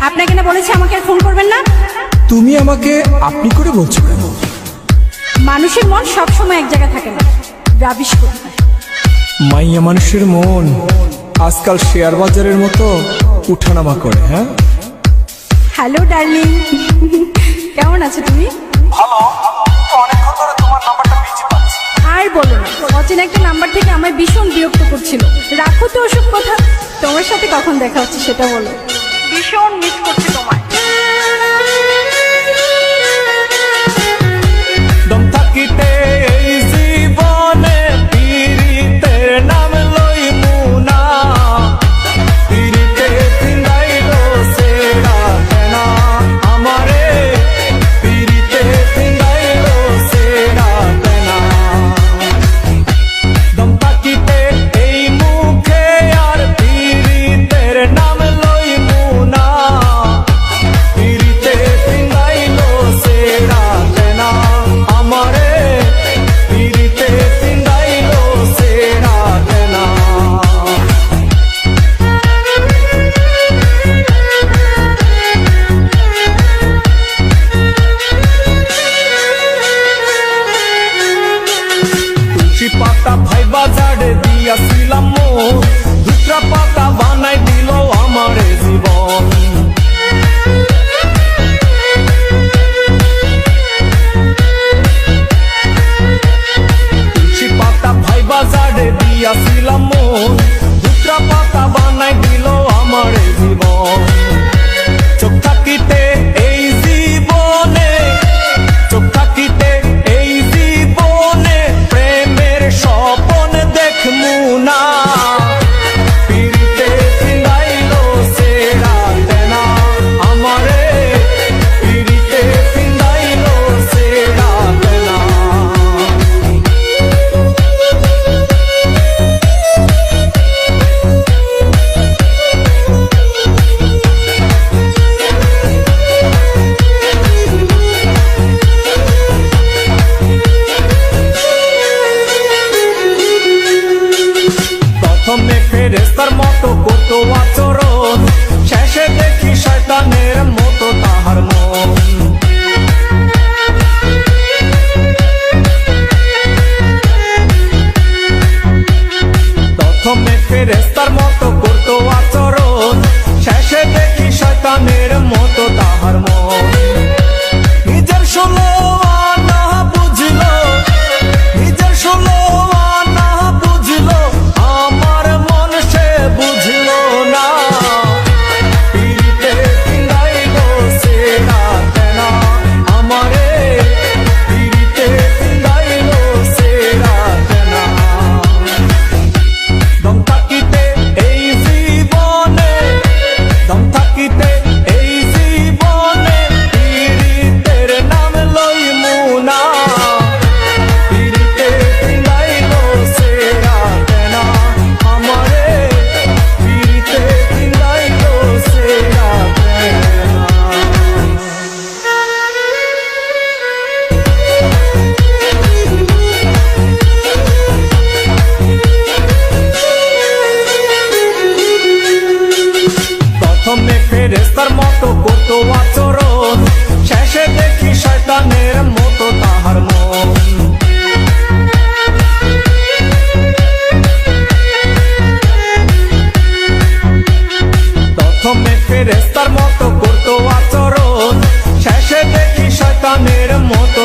আপনাকে না বলেছি আমাকে আর ফোন করবেন না? তুমি আমাকে আপনি করে বলছো কেন? মানুষের মন সব সময় এক জায়গায় থাকে না। রাবিশ করতে মাইয়া মানুষের মন আজকাল শেয়ার বাজারের মতো উঠানামা করে হ্যাঁ? Hello darling. কেমন আছো তুমি? ভালো। অচেনা একটা নাম্বার থেকে আমায় ভীষণ বিরক্ত করছিল। রাখো তো ওসব কথা। তোমার সাথে কখন দেখা হচ্ছে সেটা বলো। ভীষণ মিস করছি তোমায়। ফেরেস্তার মতো কত আচরণ। শেষে দেখি শয়তানের ফেরেস্তার মতো করতো আচরণ। শেষে দেখি শয়তানের মতো তাহার মন। প্রথমে ফেরেস্তার মতো করতো আচরণ। শেষে দেখি শয়তানের মতো